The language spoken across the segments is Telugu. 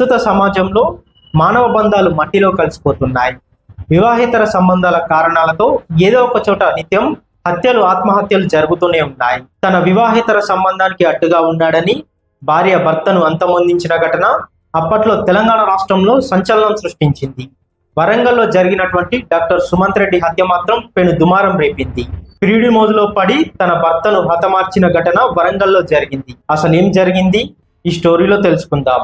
ప్రస్తుత సమాజంలో మానవ బంధాలు మట్టిలో కలిసిపోతున్నాయి. వివాహేతర సంబంధాల కారణాలతో ఏదో ఒక చోట నిత్యం హత్యలు ఆత్మహత్యలు జరుగుతూనే ఉన్నాయి. తన వివాహేతర సంబంధానికి అడ్డుగా ఉన్నాడని భార్య భర్తను అంతమొందించిన ఘటన అప్పట్లో తెలంగాణ రాష్ట్రంలో సంచలనం సృష్టించింది. వరంగల్లో జరిగినటువంటి డాక్టర్ సుమంత్ రెడ్డి హత్య మాత్రం పెను దుమారం రేపింది. పిరిడి మోజులో పడి తన భర్తను హతమార్చిన ఘటన వరంగల్లో జరిగింది. అసలు ఏం జరిగింది? ఈ స్టోరీలో తెలుసుకుందాం.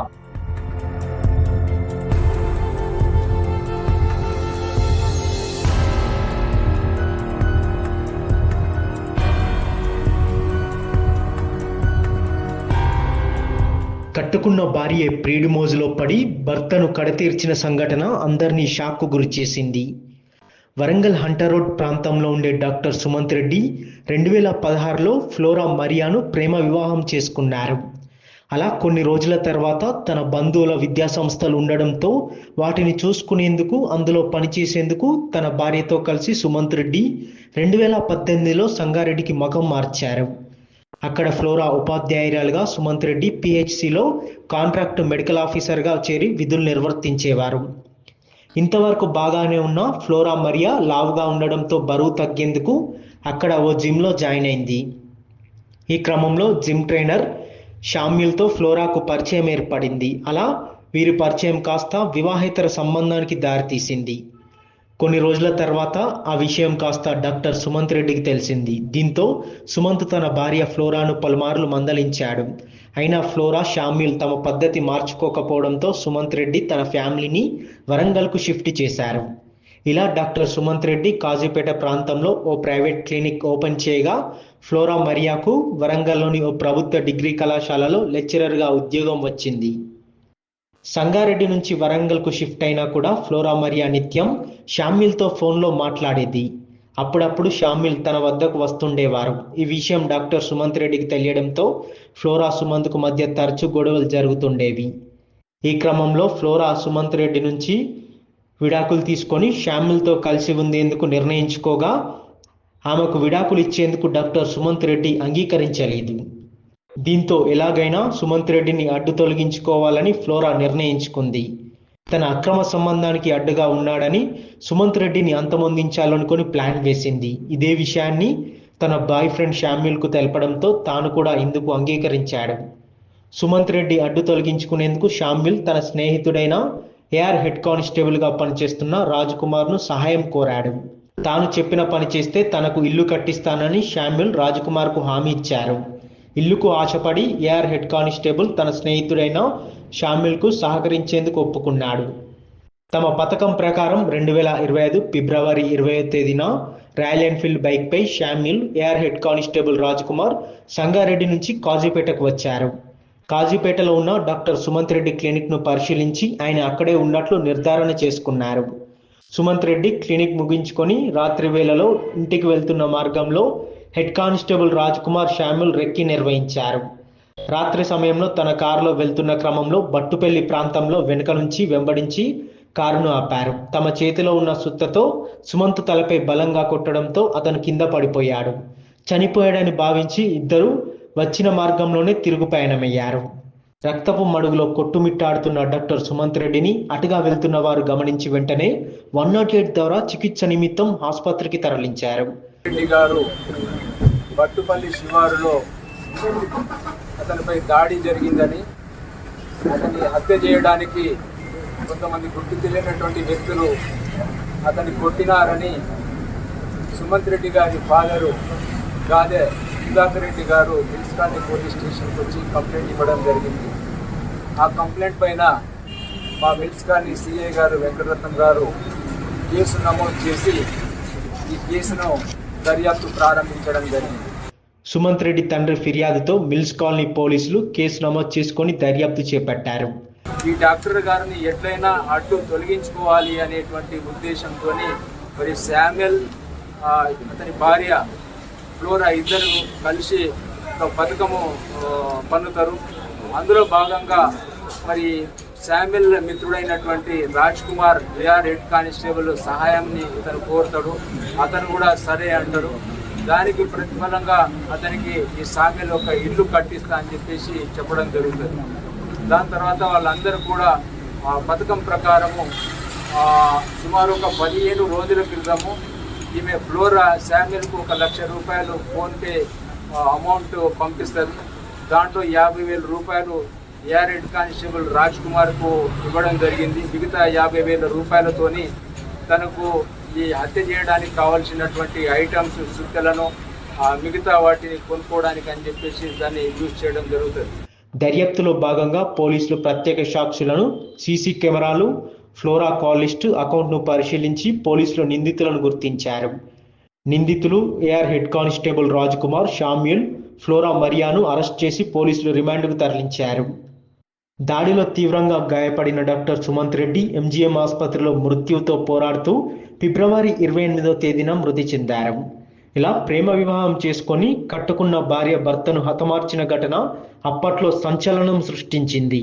కట్టుకున్న భార్య ప్రీడిమోజులో మోజులో పడి భర్తను కడతీర్చిన సంఘటన అందరినీ షాక్కు గురిచేసింది వరంగల్ హంటర్ రోడ్ ప్రాంతంలో ఉండే డాక్టర్ సుమంత్ రెడ్డి రెండు వేల పదహారులో ఫ్లోరా మరియాను ప్రేమ వివాహం చేసుకున్నారు. అలా కొన్ని రోజుల తర్వాత తన బంధువుల విద్యా సంస్థలు ఉండడంతో వాటిని చూసుకునేందుకు అందులో పనిచేసేందుకు తన భార్యతో కలిసి సుమంత్ రెడ్డి రెండు వేల పద్దెనిమిదిలో సంగారెడ్డికి మగం మార్చారు. అక్కడ ఫ్లోరా ఉపాధ్యాయురాలుగా సుమంత్ రెడ్డి పిహెచ్సిలో కాంట్రాక్ట్ మెడికల్ ఆఫీసర్గా చేరి విధులు నిర్వర్తించేవారు. ఇంతవరకు బాగానే ఉన్న ఫ్లోరా మరియా లావుగా ఉండడంతో బరువు తగ్గేందుకు అక్కడ ఓ జిమ్లో జాయిన్ అయింది. ఈ క్రమంలో జిమ్ ట్రైనర్ షామ్యుల్తో ఫ్లోరాకు పరిచయం ఏర్పడింది. అలా వీరి పరిచయం కాస్త వివాహేతర సంబంధానికి దారితీసింది. కొన్ని రోజుల తర్వాత ఆ విషయం కాస్త డాక్టర్ సుమంత్ రెడ్డికి తెలిసింది. దీంతో సుమంత్ తన భార్య ఫ్లోరాను పలుమార్లు మందలించాడు. అయినా ఫ్లోరా షామ్యుల్ తమ పద్ధతి మార్చుకోకపోవడంతో సుమంత్ రెడ్డి తన ఫ్యామిలీని వరంగల్కు షిఫ్ట్ చేశారు. ఇలా డాక్టర్ సుమంత్ రెడ్డి కాజీపేట ప్రాంతంలో ఓ ప్రైవేట్ క్లినిక్ ఓపెన్ చేయగా ఫ్లోరా మరియాకు వరంగల్లోని ఓ ప్రభుత్వ డిగ్రీ కళాశాలలో లెక్చరర్గా ఉద్యోగం వచ్చింది. సంగారెడ్డి నుంచి వరంగల్కు షిఫ్ట్ అయినా కూడా ఫ్లోరా మరియా నిత్యం షామిల్తో ఫోన్లో మాట్లాడేది. అప్పుడప్పుడు షామిల్ తన వద్దకు వస్తుండేవారు. ఈ విషయం డాక్టర్ సుమంత్ రెడ్డికి తెలియడంతో ఫ్లోరా సుమంత్కు మధ్య తరచు గొడవలు జరుగుతుండేవి. ఈ క్రమంలో ఫ్లోరా సుమంత్ రెడ్డి నుంచి విడాకులు తీసుకొని షామిల్తో కలిసి ఉండేందుకు నిర్ణయించుకోగా ఆమెకు విడాకులు ఇచ్చేందుకు డాక్టర్ సుమంత్ రెడ్డి అంగీకరించలేదు. దీంతో ఎలాగైనా సుమంత్ రెడ్డిని అడ్డు తొలగించుకోవాలని ఫ్లోరా నిర్ణయించుకుంది. తన అక్రమ సంబంధానికి అడ్డుగా ఉన్నాడని సుమంత్ రెడ్డిని అంతమొందించాలనుకుని ప్లాన్ వేసింది. ఇదే విషయాన్ని తన బాయ్ ఫ్రెండ్ షామ్యుల్కు తెలపడంతో తాను కూడా ఇందుకు అంగీకరించాడు. సుమంత్ రెడ్డి అడ్డు తొలగించుకునేందుకు షామ్యుల్ తన స్నేహితుడైన ఏఆర్ హెడ్ కానిస్టేబుల్గా పనిచేస్తున్న రాజ్ కుమార్ను సహాయం కోరాడు. తాను చెప్పిన పని చేస్తే తనకు ఇల్లు కట్టిస్తానని షామ్యుల్ రాజ్కుమార్కు హామీ ఇచ్చారు. ఇల్లుకు ఆశపడి ఏఆర్ హెడ్ కానిస్టేబుల్ తన స్నేహితుడైన షామిల్కు సహకరించేందుకు ఒప్పుకున్నాడు. తమ పథకం ప్రకారం రెండు వేల ఇరవై ఐదు ఫిబ్రవరి ఇరవై తేదీన రాయల్ ఎన్ఫీల్డ్ బైక్పై Samuel AR head constable Rajkumar Sangareddy నుంచి కాజీపేటకు వచ్చారు. కాజీపేటలో ఉన్న డాక్టర్ సుమంత్ రెడ్డి క్లినిక్ను పరిశీలించి ఆయన అక్కడే ఉన్నట్లు నిర్ధారణ చేసుకున్నారు. సుమంత్ రెడ్డి క్లినిక్ ముగించుకొని రాత్రి వేళలో ఇంటికి వెళ్తున్న మార్గంలో head constable Raj Kumar Samuel recce నిర్వహించారు. రాత్రి సమయంలో తన కారులో వెళ్తున్న క్రమంలో బట్టుపల్లి ప్రాంతంలో వెనుక నుంచి వెంబడించి కారును ఆపారు. తమ చేతిలో ఉన్న సుత్తతో సుమంత్ తలపై బలంగా కొట్టడంతో అతను కింద పడిపోయాడు. చనిపోయాడని భావించి ఇద్దరు వచ్చిన మార్గంలోనే తిరుగు పయనమయ్యారు. రక్తపు మడుగులో కొట్టుమిట్టాడుతున్న డాక్టర్ సుమంత్ రెడ్డిని అటుగా వెళ్తున్న వారు గమనించి వెంటనే వన్ నాట్ ఎయిట్ ద్వారా చికిత్స నిమిత్తం ఆసుపత్రికి తరలించారు. రెడ్డి గారు బట్టుపల్లి శివారులో అతనిపై దాడి జరిగిందని అతన్ని హత్య చేయడానికి కొంతమంది గుర్తు తెలియనటువంటి వ్యక్తులు అతన్ని కొట్టినారని సుమంత్ రెడ్డి గారి ఫాదరు గాదే సుధాకర్ రెడ్డి గారు మున్సిపాలిటీ పోలీస్ స్టేషన్కి వచ్చి కంప్లైంట్ ఇవ్వడం జరిగింది. ఆ కంప్లైంట్ పైన మా మిల్స్ సిఐ గారు వెంకటరత్నం గారు కేసు నమోదు చేసి ఈ కేసును దర్యాప్తు ప్రారంభించడం జరిగింది. సుమంత్ రెడ్డి తండ్రి ఫిర్యాదుతో మిల్స్ కాలనీ పోలీసులు కేసు నమోదు చేసుకొని దర్యాప్తు చేపట్టారు. ఈ డాక్టర్ గారిని ఎట్లయినా అడ్డు తొలగించుకోవాలి అనేటువంటి ఉద్దేశంతో మరి శామ్యుల్ అతని భార్య ఫ్లోరా ఇద్దరు కలిసి ఒక పథకము పన్నుతారు. అందులో భాగంగా మరి Samuel మిత్రుడైనటువంటి Raj Kumar AR head constable సహాయాన్ని ఇతను కోరుతాడు. అతను కూడా సరే అంటారు దానికి ప్రతిఫలంగా అతనికి ఈ సామ్యుల్ ఒక ఇల్లు కట్టిస్తా అని చెప్పేసి చెప్పడం జరుగుతుంది. దాని తర్వాత వాళ్ళందరూ కూడా ఆ పథకం ప్రకారము సుమారు ఒక పదిహేను రోజుల క్రితము ఈమె ఫ్లోరా శామ్యుల్కు ఒక లక్ష రూపాయలు ఫోన్పే అమౌంట్ పంపిస్తారు. దాంట్లో యాభై వేల రూపాయలు ఏఆర్ హెడ్ కానిస్టేబుల్ రాజ్ కుమార్కు ఇవ్వడం జరిగింది. మిగతా యాభై వేల రూపాయలతోని తనకు ఈ హత్య చేయడానికి కావాల్సినటువంటి ఐటమ్స్ సుక్కలను మిగతా వాటిని కొనుక్కోవడానికి అని చెప్పేసి దాన్ని యూజ్ చేయడం జరుగుతుంది. దర్యాప్తులో భాగంగా పోలీసులు ప్రత్యేక సాక్షులను సీసీ కెమెరాలు ఫ్లోరా కాలిస్ట్ అకౌంట్ను పరిశీలించి పోలీసులు నిందితులను గుర్తించారు. నిందితులు AR head constable Raj Kumar Samuel Flora మరియాను arrest చేసి పోలీసులు రిమాండ్కు తరలించారు. దాడిలో తీవ్రంగా గాయపడిన డాక్టర్ సుమంత్ రెడ్డి ఎంజీఎం ఆసుపత్రిలో మృత్యుతో పోరాడుతూ ఫిబ్రవరి ఇరవై ఎనిమిదో తేదీన మృతి చెందారు. ఇలా ప్రేమ వివాహం చేసుకొని కట్టుకున్న భార్య భర్తను హతమార్చిన ఘటన అప్పట్లో సంచలనం సృష్టించింది.